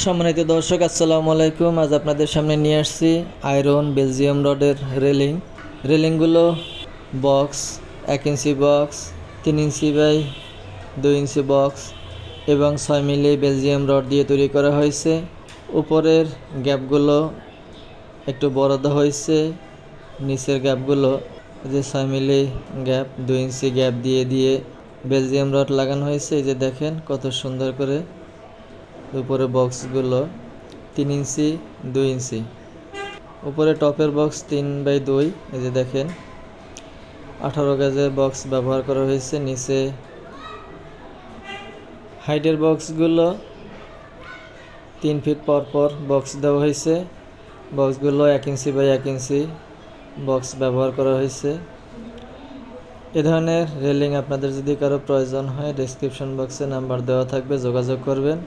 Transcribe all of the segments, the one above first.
সম্মানিত দর্শক, আসসালামু আলাইকুম। আজ আপনাদের সামনে নিয়ে আসছি আয়রন বেলজিয়াম রডের রেলিং। রেলিংগুলো বক্স, এক ইঞ্চি বক্স, তিন ইঞ্চি বাই দুই ইঞ্চি বক্স এবং ছয় মিলি বেলজিয়াম রড দিয়ে তৈরি করা হয়েছে। উপরের গ্যাপগুলো একটু বড় হয়েছে। নিচের গ্যাপগুলো যে ছয় মিলি গ্যাপ, দুই ইঞ্চি গ্যাপ দিয়ে দিয়ে বেলজিয়াম রড লাগানো হয়েছে। এই যে দেখেন কত সুন্দর করে উপরে বক্সগুলো তিন ইঞ্চি, দুই ইঞ্চি। উপরে টপের বক্স তিন বাই দুই, এই যে দেখেন। আঠারো গাজের বক্স ব্যবহার করা হয়েছে। নিচে হাইটের বক্সগুলো তিন ফিট পর পর বক্স দেওয়া হয়েছে। বক্সগুলো এক ইঞ্চি বাই এক ইঞ্চি বক্স ব্যবহার করা হয়েছে। এ ধরনের রেলিং আপনাদের যদি কারও প্রয়োজন হয় ডিসক্রিপশন বক্সে নাম্বার দেওয়া থাকবে, যোগাযোগ করবেন।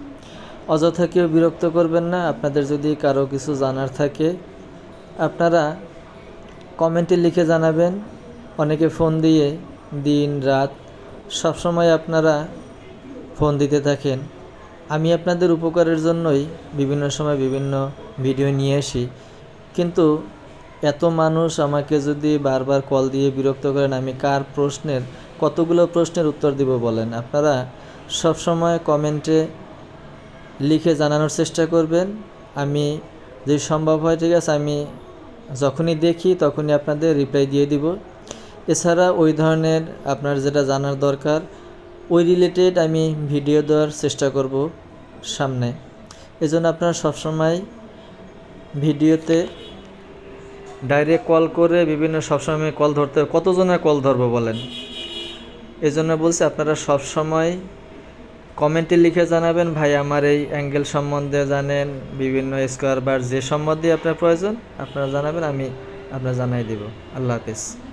অযথা কেউ বিরক্ত করবেন না। আপনাদের যদি কারও কিছু জানার থাকে, আপনারা কমেন্টে লিখে জানাবেন। অনেকে ফোন দিয়ে দিন, রাত, সবসময় আপনারা ফোন দিতে থাকেন। আমি আপনাদের উপকারের জন্যই বিভিন্ন সময় বিভিন্ন ভিডিও নিয়ে আসি। কিন্তু এত মানুষ আমাকে যদি বারবার কল দিয়ে বিরক্ত করেন, আমি কার প্রশ্নের, কতগুলো প্রশ্নের উত্তর দিব বলেন? আপনারা সবসময় কমেন্টে লিখে জানানোর চেষ্টা করবেন। আমি যদি সম্ভব হয়, ঠিক আছে, আমি যখনই দেখি তখনই আপনাদের রিপ্লাই দিয়ে দিব। এছাড়া ওই ধরনের আপনার যেটা জানার দরকার, ওই রিলেটেড আমি ভিডিও দেওয়ার চেষ্টা করব সামনে। এজন্য আপনারা সবসময় ভিডিওতে ডাইরেক্ট কল করে বিভিন্ন সবসময় কল ধরতে কতজনের কল ধরবো বলেন? এজন্য বলছি আপনারা সবসময় কমেন্টে লিখে জানাবেন, ভাই, আমার এই অ্যাঙ্গেল সম্বন্ধে জানেন, বিভিন্ন স্কোয়ার বার যে সম্বন্ধে আপনার প্রয়োজন, আপনারা জানাবেন, আমি আপনার জানাই দেব। আল্লাহ হাফিজ।